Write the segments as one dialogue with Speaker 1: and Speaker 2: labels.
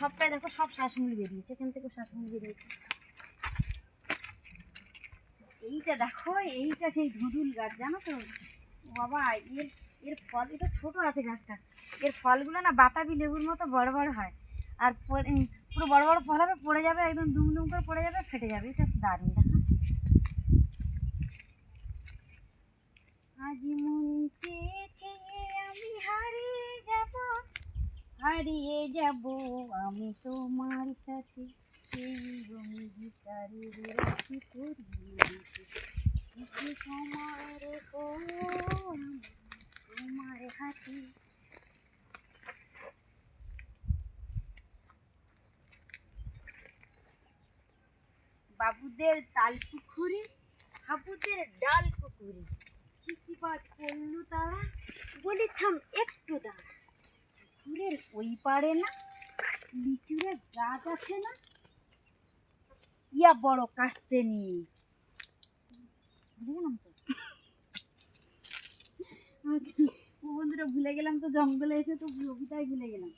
Speaker 1: সবটাই দেখো, সব বেরিয়েছে। এখান থেকে বেরিয়েছে। এইটা দেখো, এইটা সেই ধুদুল গাছ, জানো তো? বাবা, এর এর ফল, এটা ছোট আছে গাছটা। এর ফলগুলো না বাতাবি লেবুর মতো বড় বড় হয়। আর পুরো বড় বড় ফল হবে, পড়ে যাবে, একদম দুম দুম করে পড়ে যাবে, ফেটে যাবে। এটা দারুণ, দেখো। আজ হারিয়ে যাব আমি তোমার সাথে। সেই রঙি। দিতে। তোমার তোমার হাতে। বাবুদের তাল পুকুরি, হাবুদের ডাল পুকুরি। চিকিবাজ করল তারা বলি থাম ওই পারে না লিচুরের গাছ আছে না? ইয়া বড় কাস্তে নিয়ে। গেলাম তো। বন্ধুরা, ভুলে গেলাম তো, জঙ্গলে এসে তো কবিতায় ভুলে গেলাম।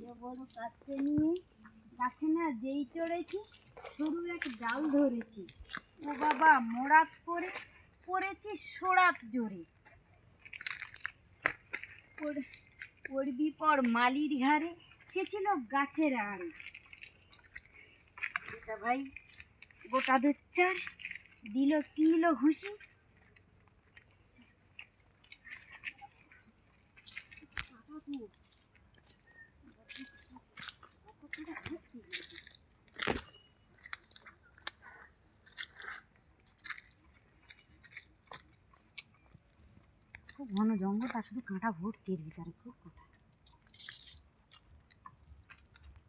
Speaker 1: ইয়া বড় কাস্তে নিয়ে গাছে না যেই চড়েছি, সরু এক ডাল ধরেছি। ও বাবা, মোড়াত করে পড়েছি সোড়াত জোরে। পড়বি পর মালির ঘাড়ে? সে ছিল গাছের আড়ে। এটা ভাই, গোটা দুচ্চার দিল কিলো ঘুষি। খুব ঘন জঙ্গল, তার শুধু কাঁটা ভর্তি এর ভিতরে খুব।